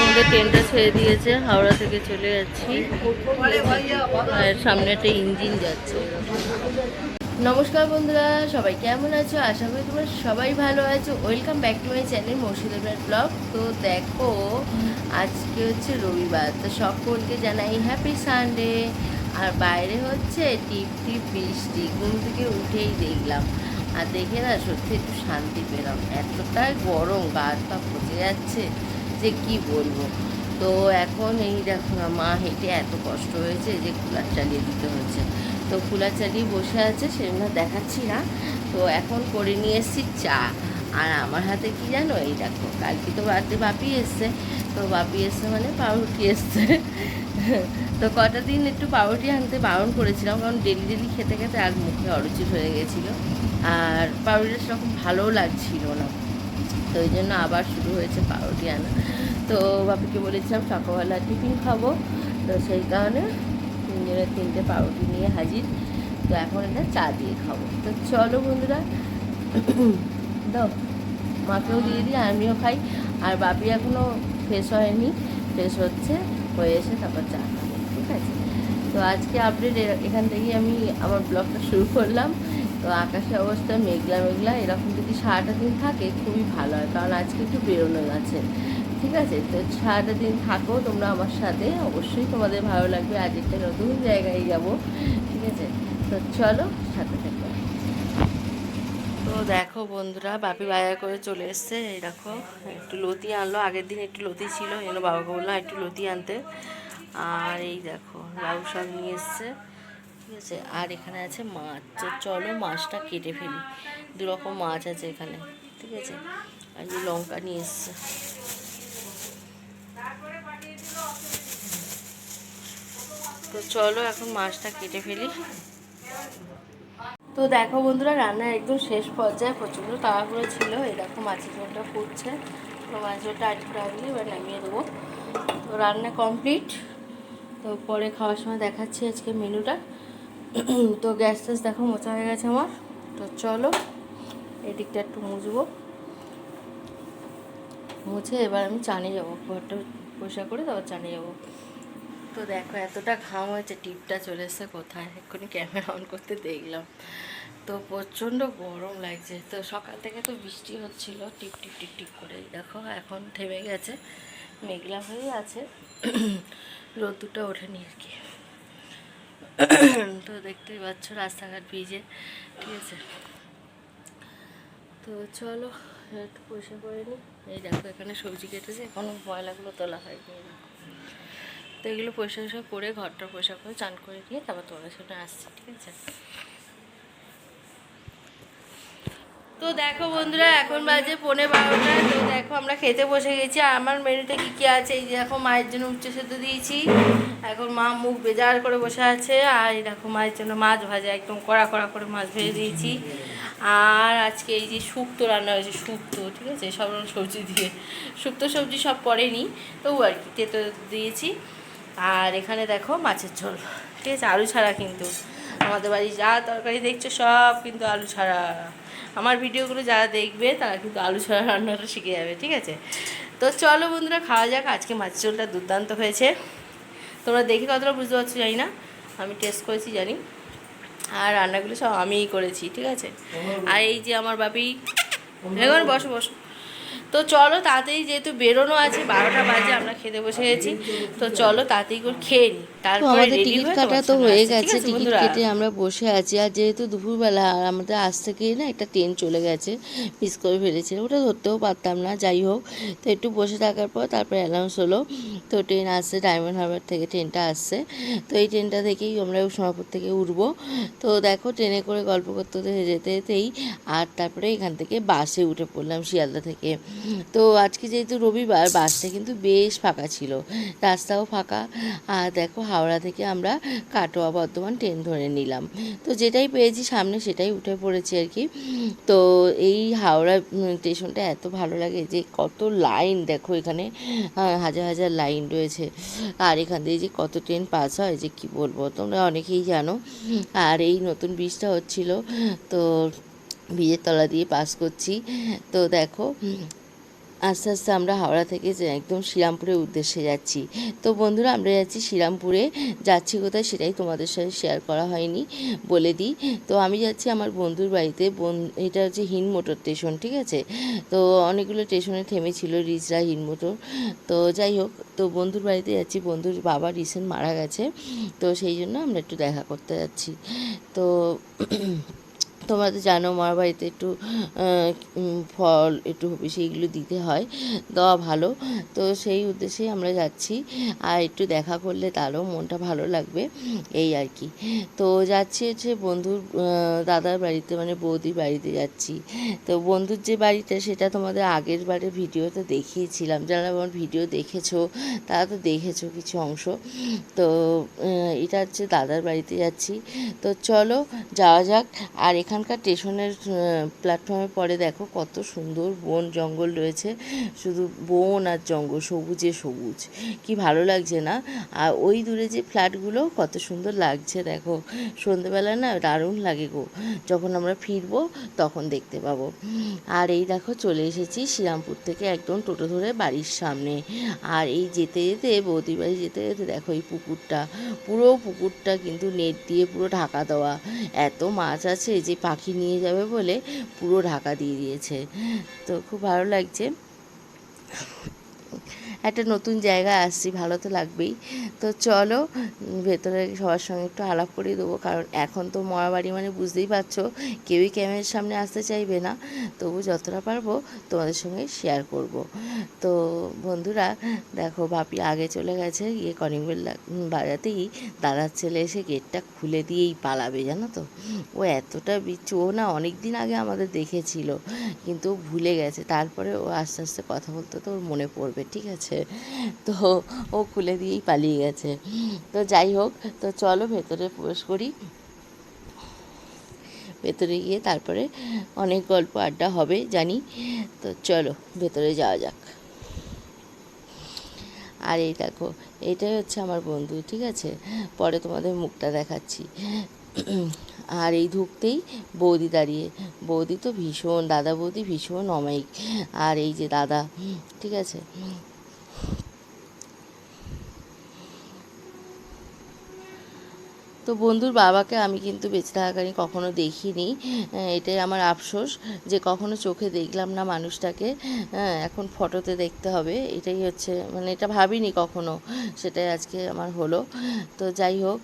আমাদের ট্রেনটা ছেড়ে দিয়েছে, হাওড়া থেকে চলে যাচ্ছি। আর সামনে একটা ইঞ্জিন যাচ্ছে। নমস্কার বন্ধুরা, সবাই কেমন আছো? আশা করি তোমরা সবাই ভালো আছো। Welcome back to my channel Murshidabad vlog তো দেখো, আজকে হচ্ছে রবিবার, তো সকলকে জানাই হ্যাপি সানডে আর বাইরে হচ্ছে টিপ টিপ বৃষ্টি, ঘুম থেকে উঠেই দেখলাম। আর দেখে না সত্যি একটু শান্তি পেলাম। এতটাই গরম, গা পা পচে যাচ্ছে যে কি বলব? তো এখন এই দেখো না, মা হেঁটে এত কষ্ট হয়েছে যে কুলার চালিয়ে দিতে হচ্ছে। তো কুলার চালিয়ে বসে আছে, সেজন্য দেখাচ্ছি না। তো এখন করে নিয়ে এসেছি চা। আর আমার হাতে কি জানো? এই দেখো, কালকে তো রাতে বাপি এসছে। তো বাপি এসছে মানে পাউরুটি এসছে। তো কটা দিন একটু পাউরুটি আনতে বারণ করেছিলাম, কারণ ডেলি ডেলি খেতে খেতে আর মুখে অরুচি হয়ে গেছিল। আর পাউরুটিটা সেরকম ভালোও লাগছিল না। তো ওই জন্য আবার শুরু হয়েছে পাউরুটি আনা। তো বাপিকে বলেছিলাম, সকালবেলা টিফিন খাব। তো সেই কারণে তিনজনের তিনটে পাউরুটি নিয়ে হাজির। তো এখন এটা চা দিয়ে খাব। তো চলো বন্ধুরা, দাও। মাকেও দিয়ে দিই, আমিও খাই। আর বাপি এখনও ফ্রেশ হয়নি। ফ্রেশ হচ্ছে, হয়ে এসে তারপর চা খাব, ঠিক আছে? তো আজকে আপডেট এখান থেকেই আমি আমার ব্লগটা শুরু করলাম। তো আকাশের অবস্থা মেঘলা মেঘলা, এরকম যদি সারাটা দিন থাকে খুবই ভালো হয়, কারণ আজকে একটু বেরোনো গেছে ঠিক আছে? তো সারাটা দিন থাকো, তোমরা আমার সাথে, অবশ্যই তোমাদের ভালো লাগবে, আজ একটা নতুন জায়গায় যাব। ঠিক আছে? তো চলো, সাথে থাকো। তো দেখো বন্ধুরা, বাপি বাজার করে চলে এসছে, এই দেখো, একটু লতি আনলো, আগের দিন একটু লতি ছিল জন্য বাবাকে বললাম একটু লতি আনতে। আর এই দেখো লাউ শাক নিয়ে এসছে। ঠিক আছে? আর এখানে আছে মাছ। তো চলো মাছটা কেটে ফেলি। দু রকম মাছ আছে এখানে, ঠিক আছে? আর এই লঙ্কা নিয়ে এসছে। তো চলো এখন মাছটা কেটে ফেলি। তো দেখো বন্ধুরা রান্নার একদম শেষ পর্যায়ে প্রচণ্ড তাড়াহুড়ো ছিল। এরকম মাছের ঝোলটা ফুটছে। তো মাছের ঝোলটা আটকে রাখলে এবার নামিয়ে দেবো। তো রান্না কমপ্লিট। তো পরে খাওয়ার সময় দেখাচ্ছি আজকে মেনুটা। তো গ্যাস ট্যাস দেখো মোচা হয়ে গেছে আমার। তো চলো, এদিকটা একটু মুছবো। মুছে এবার আমি চানে যাব, ঘরটা পরিষ্কার করে তারপর চানে যাব। তো দেখো, এতটা ঘাম হয়েছে, টিপটা চলে এসছে কোথায়? এক্ষুনি ক্যামেরা অন করতে দেখলাম। তো প্রচণ্ড গরম লাগছে। তো সকাল থেকে তো বৃষ্টি হচ্ছিল, টিপ টিপ টিপ টিপ করে দেখো, এখন থেমে গেছে, মেঘলা হয়ে আছে। রোদ্দুরটা ওঠেনি আর কি। তো দেখতেই পাচ্ছ রাস্তাঘাট ভিজে, ঠিক আছে? তো চলো একটু পয়সা করে নিই এই দেখো, এখানে সবজি কেটেছে, এখনও ময়লাগুলো তোলা হয়নি। তো এগুলো পয়সা পয়সা করে, ঘরটা পয়সা করে চান করে নিয়ে তারপর তোমাদের সামনে আসছি, ঠিক আছে? তো দেখো বন্ধুরা, এখন বাজে পৌনে বারোটা। তো দেখো আমরা খেতে বসে গেছি। আমার মেনুতে কী কী আছে? এই দেখো, মায়ের জন্য উচ্চ সেদ্ধ দিয়েছি। এখন মা মুখ বেজার করে বসে আছে। আর এই দেখো, মায়ের জন্য মাছ ভাজা, একদম কড়া কড়া করে মাছ ভেজে দিয়েছি। আর আজকে এই যে শুক্তো রান্না হয়েছে, শুক্তো, ঠিক আছে? সব রকম সবজি দিয়ে। শুক্তো সবজি সব পড়েনি, তবু আর কি, তেতো দিয়েছি। আর এখানে দেখো মাছের ঝোল, ঠিক আছে? আলু ছাড়া কিন্তু। আমাদের বাড়ি যা তরকারি দেখছ, সব কিন্তু আলু ছাড়া। আমার ভিডিওগুলো যারা দেখবে তারা কিন্তু আলু ছড়া রান্নাটা শিখে যাবে ঠিক আছে? তো চলো বন্ধুরা খাওয়া যাক। আজকে মাছ ঝোলটা দুর্দান্ত হয়েছে। তোমরা দেখে কতটা বুঝতে পারছ জানি না। আমি টেস্ট করেছি জানি। আর রান্নাগুলো সব আমিই করেছি ঠিক আছে? আর এই যে আমার বাপি এখন বসো বসো। তো চলো তাড়াতাড়ি যেহেতু বেরোনো আছে বারোটা বাজে আমরা খেতে বসে গেছি। তো চলো তাড়াতাড়ি করে খেয়ে নিই তারপরে আমাদের টিকিট কাটা তো হয়ে গেছে টিকিট কেটে আমরা বসে আছি। আর যেহেতু দুপুরবেলা আর আমাদের আজ থেকে না একটা ট্রেন চলে গেছে মিস করে ফেলেছিল। ওটা ধরতেও পারতাম না যাই হোক। তো একটু বসে থাকার পর তারপরে অ্যানাউন্স হলো। তো ট্রেন আসছে ডায়মন্ড হারবার থেকে ট্রেনটা আসছে। তো এই ট্রেনটা থেকেই আমরা সোনাপুর থেকে উঠবো। তো দেখো ট্রেনে করে গল্প করতে করতে যেতে যেতেই আর তারপরে এখান থেকে বাসে উঠে পড়লাম শিয়ালদা থেকে। তো আজকে যেহেতু রবিবার, বাসটা কিন্তু বেশ ফাঁকা ছিল। রাস্তাও ফাঁকা। আর দেখো, হাওড়া থেকে আমরা কাটোয়া বর্ধমান ট্রেন ধরে নিলাম। তো যেটাই পেয়েছি সামনে সেটাই উঠে পড়েছি আর কি। তো এই হাওড়া স্টেশনটা এত ভালো লাগে যে কত লাইন দেখো এখানে। হাজার হাজার লাইন রয়েছে। আর এখান থেকে যে কত ট্রেন পাস হয় যে কি বলব, তোমরা অনেকেই জানো। আর এই নতুন ব্রিজটা হচ্ছিল, তো ব্রিজের তলা দিয়ে পাস করছি। তো দেখো আস্তে আস্তে আমরা হাওড়া থেকে একদম শ্রীরামপুরের উদ্দেশ্যে যাচ্ছি। তো বন্ধুরা, আমরা যাচ্ছি শ্রীরামপুরে। যাচ্ছি কোথায় সেটাই তোমাদের সাথে শেয়ার করা হয়নি, বলে দিই। তো আমি যাচ্ছি আমার বন্ধুর বাড়িতে। বন, এটা হচ্ছে হিন মোটর স্টেশন, ঠিক আছে? তো অনেকগুলো স্টেশনে থেমেছিল, রিচরা হিন মোটর। তো যাই হোক, তো বন্ধুর বাড়িতে যাচ্ছি। বন্ধুর বাবা রিসেন্ট মারা গেছে। তো সেই জন্য আমরা একটু দেখা করতে যাচ্ছি। তো তোমরা তো জানো মার বাড়িতে একটু ফল একটু সেইগুলো দিতে হয়, দেওয়া ভালো। তো সেই উদ্দেশ্যেই আমরা যাচ্ছি। আর একটু দেখা করলে তারও মনটা ভালো লাগবে, এই আর কি। তো যাচ্ছি হচ্ছে বন্ধুর দাদার বাড়িতে মানে বৌদির বাড়িতে যাচ্ছি। তো বন্ধুর যে বাড়িটা, সেটা তোমাদের আগের বারের ভিডিওতে দেখিয়েছিলাম। যারা আমার ভিডিও দেখেছ, তারা তো দেখেছ কিছু অংশ। তো এটা হচ্ছে দাদার বাড়িতে যাচ্ছি। তো চলো, যাওয়া যাক। আর এখানকার স্টেশনের প্ল্যাটফর্মে পরে দেখো কত সুন্দর বন জঙ্গল রয়েছে। শুধু বন আর জঙ্গল, সবুজে সবুজ। কি ভালো লাগছে না? আর ওই দূরে যে ফ্ল্যাটগুলো কত সুন্দর লাগছে দেখো। সন্ধেবেলা না দারুণ লাগে গো। যখন আমরা ফিরবো তখন দেখতে পাবো। আর এই দেখো চলে এসেছি শ্রীরামপুর থেকে একদম টোটো ধরে বাড়ির সামনে। আর এই যেতে যেতে, বৌদি বাড়ি যেতে যেতে দেখো এই পুকুরটা। পুরো পুকুরটা কিন্তু নেট দিয়ে পুরো ঢাকা দেওয়া। এত মাছ আছে যে পাখি নিয়ে যাবে বলে পুরো ঢাকা দিয়ে দিয়েছে। তো খুব ভালো লাগছে। একটা নতুন জায়গায় আসছি, ভালো তো লাগবেই। তো চলো, ভেতরে সবার সঙ্গে একটু আলাপ করিয়ে দেবো, কারণ এখন তো মরা বাড়ি মানে বুঝতেই পারছ, কেউই ক্যামেরার সামনে আসতে চাইবে না। তবু যতটা পারব তোমাদের সঙ্গে শেয়ার করব। তো বন্ধুরা, দেখো বাপি আগে চলে গেছে, গিয়ে কলিং বেল বাজাতেই দাদার ছেলে এসে গেটটা খুলে দিয়েই পালাবে, জানো তো? ও এতটা বিচ্ছু, ও না অনেক দিন আগে আমাদের দেখেছিল, কিন্তু ভুলে গেছে। তারপরে ও আস্তে আস্তে কথা বলতে তো ওর মনে পড়বে, ঠিক আছে? তো ও খুলে দিয়েই পালিয়ে গেছে। তো যাই হোক, তো চলো ভেতরে প্রবেশ করি। ভেতরে গিয়ে তারপরে অনেক গল্প আড্ডা হবে, জানি। তো চলো, ভেতরে যাওয়া যাক। আর এই দেখো, এটাই হচ্ছে আমার বন্ধু, ঠিক আছে? পরে তোমাদের মুখটা দেখাচ্ছি। আর এই ঢুকতেই বৌদি দাঁড়িয়ে। বৌদি তো ভীষণ, দাদা বৌদি ভীষণ অমায়িক। আর এই যে দাদা, ঠিক আছে? তো বন্ধুর বাবাকে আমি কিন্তু বেঁচে থাকাকালীন কখনো দেখিনি। এটাই আমার আফসোস যে কখনো চোখে দেখলাম না মানুষটাকে। হ্যাঁ, এখন ফটোতে দেখতে হবে এটাই হচ্ছে মানে এটা ভাবিনি কখনো সেটাই আজকে আমার হলো। তো যাই হোক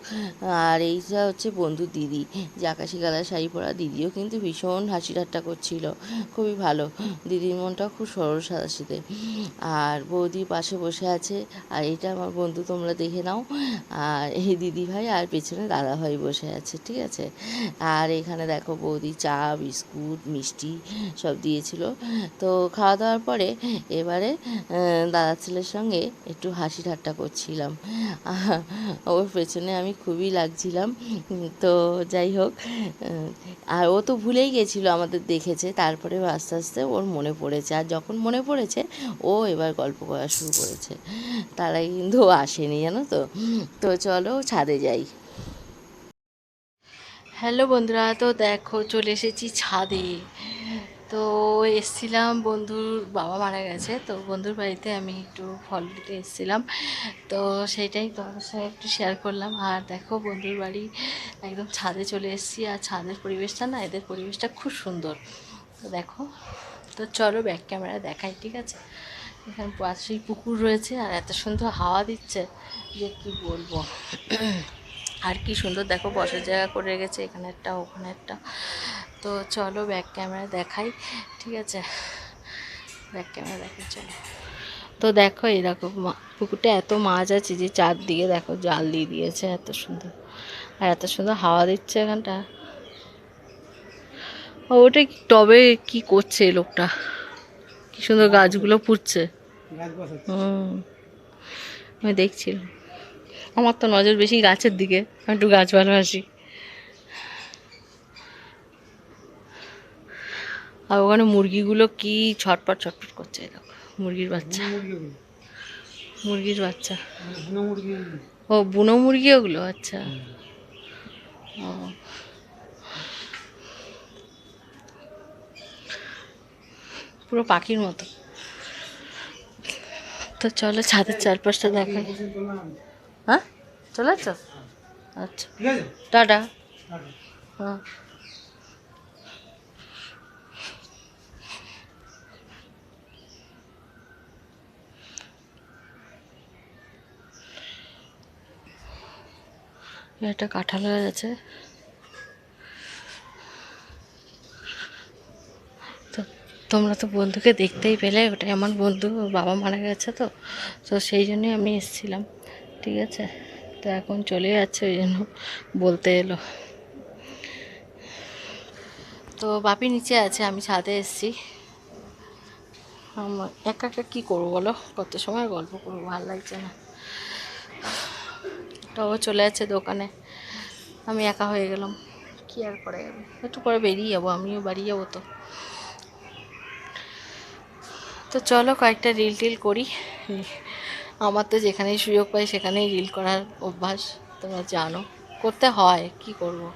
আর এইটা হচ্ছে বন্ধুর দিদি যে আকাশি কালার শাড়ি পরা দিদিও কিন্তু ভীষণ হাসি ঠাট্টা করছিল খুবই ভালো। দিদির মনটা খুব সরল সাদাসিদে আর বৌদি পাশে বসে আছে আর এটা আমার বন্ধু তোমরা দেখে নাও। আর এই দিদি ভাই আর পেছনে দাদা ভাই বসে আছে, ঠিক আছে? আর এখানে দেখো বৌদি চা, বিস্কুট, মিষ্টি সব দিয়েছিল। তো খাওয়া দাওয়ার পরে এবারে দাদা ছেলের সঙ্গে একটু হাসি ঠাট্টা করছিলাম। ওর পেছনে আমি খুবই লাগছিলাম। তো যাই হোক আর ও তো ভুলেই গেছিল আমাদের দেখেছে তারপরে আস্তে আস্তে ওর মনে পড়েছে। আর যখন মনে পড়েছে, ও এবার গল্প করা শুরু করেছে। তার কিন্তু আসেনি, জানো তো? তো চলো ছাদে যাই। হ্যালো বন্ধুরা, তো দেখো চলে এসেছি ছাদে। তো এসছিলাম, বন্ধুর বাবা মারা গেছে, তো বন্ধুর বাড়িতে আমি একটু ফল দিতে এসেছিলাম। তো সেইটাই তোমাদের সঙ্গে একটু শেয়ার করলাম। আর দেখো, বন্ধুর বাড়ি একদম ছাদে চলে এসেছি, আর ছাদের পরিবেশটা না, এদের পরিবেশটা খুব সুন্দর। তো দেখো, তো চলো ব্যাক ক্যামেরা দেখাই, ঠিক আছে? এখানে পাশেই পুকুর রয়েছে, আর এত সুন্দর হাওয়া দিচ্ছে, যে কি বলব? আর কি সুন্দর দেখো বসার জায়গা করে রেখেছে এখানে একটা ওখানে একটা। তো চলো ব্যাক ক্যামেরা দেখাই ঠিক আছে? ব্যাক ক্যামেরা দেখাই চলো। তো দেখো এই দেখো পুকুরটা এত মাছ আছে যে চারদিকে দেখো জাল দিয়ে দিয়েছে এত সুন্দর। আর এত সুন্দর হাওয়া দিচ্ছে এখানটা। ওটা টবে কি করছে লোকটা? কি সুন্দর গাছগুলো পুড়ছে। হুম। আমি দেখছিলাম। আমার তো নজর বেশি গাছের দিকে। আমি একটু গাছ ভালোবাসি। আর ওখানে মুরগিগুলো কি ছটপট ছটপট করছে দেখো মুরগির বাচ্চা। মুরগির বাচ্চা। ও বুনো মুরগি ওগুলো আচ্ছা ও। পুরো পাখির মতো। তো চলো ছাদের চারপাশটা দেখাই। হ্যাঁ? চলে যাচ্ছ আচ্ছা। টাটা। হ্যাঁ। একটা কাঁঠাল হয়ে গেছে। তো তোমরা তো বন্ধুকে দেখতেই পেলে ওটাই আমার বন্ধু বাবা মারা গেছে তো। তো সেই জন্যই আমি এসেছিলাম। ঠিক আছে? তো এখন চলে যাচ্ছে, ওই জন্য বলতে এলো। তো বাপি নিচে আছে, আমি ছাদে এসেছি। আমার একা একা কী করব বলো? কত সময় গল্প করব, ভালো লাগছে না। তো চলে যাচ্ছে দোকানে। আমি একা হয়ে গেলাম। কি আর করে যাবে? একটু পরে বেরিয়ে যাব, আমিও বাড়ি যাব তো। তো চলো কয়েকটা রিল টিল করি। আমার তো যেখানেই সুযোগ পাই সেখানেই রিল করার অভ্যাস, তোমরা জানো। করতে হয়, কি করব?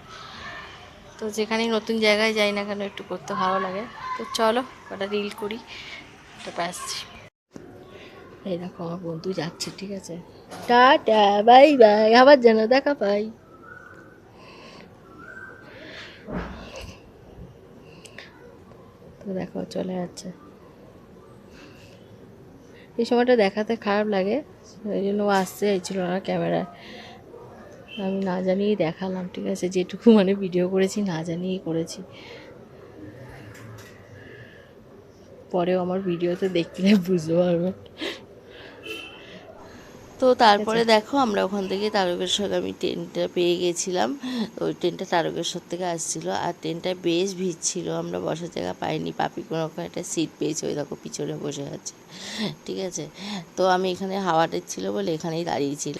তো যেখানেই নতুন জায়গায় যাই না কেন একটু করতে ভালো লাগে। তো চলো, কটা রিল করি তারপর আসছি। এই দেখো, আমার বন্ধু যাচ্ছে, ঠিক আছে। টাটা, বাই বাই, আবার যেন দেখা পাই। তো দেখো, চলে যাচ্ছে। এই সময়টা দেখাতে খারাপ লাগে ওই জন্য ও আসতে চাইছিল না ক্যামেরায়। আমি না জানিয়েই দেখালাম, ঠিক আছে? যেটুকু মানে ভিডিও করেছি, না জানিয়েই করেছি। পরেও আমার ভিডিওতে দেখলে বুঝতে পারবে। তো তারপরে দেখো আমরা ওখান থেকে তারকেশ্বর আমি ট্রেনটা পেয়ে গেছিলাম। তো ওই ট্রেনটা তারকেশ্বর থেকে আসছিল আর ট্রেনটা বেশ ভিড় ছিল আমরা বসার জায়গা পাইনি। পাপি কোনো রকম একটা সিট পেয়েছে ওই দেখো পিছনে বসে আছে। ঠিক আছে? তো আমি এখানে হাওয়াটা ছিল বলে এখানেই দাঁড়িয়েছিল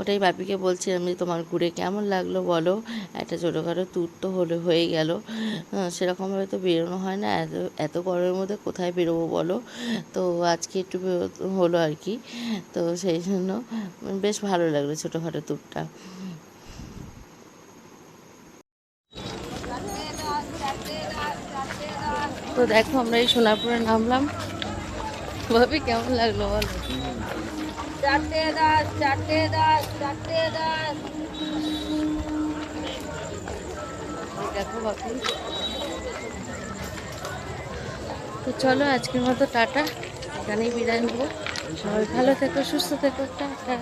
ওটাই বাপিকে বলছিলাম যে তোমার ঘুরে কেমন লাগল বলো? একটা ছোটোখাটো ট্যুর তো হলে, হয়ে গেল। সেরকমভাবে তো বেরোনো হয় না। এত এত গরমের মধ্যে কোথায় বেরোবো বলো? তো আজকে একটু হলো আর কি। তো সেই জন্য বেশ ভালো লাগল ছোটোখাটো ট্যুরটা তো দেখো আমরা এই সোনারপুরে নামলাম। ভাবি কেমন লাগল বলো? চারটে দাস চারটে দাস চারটে দাস। দেখো বাকি তো চলো আজকের মতো টাটা। এখানেই বিদায় নেব। সবাই ভালো থেকো, সুস্থ থেকো। টাটা।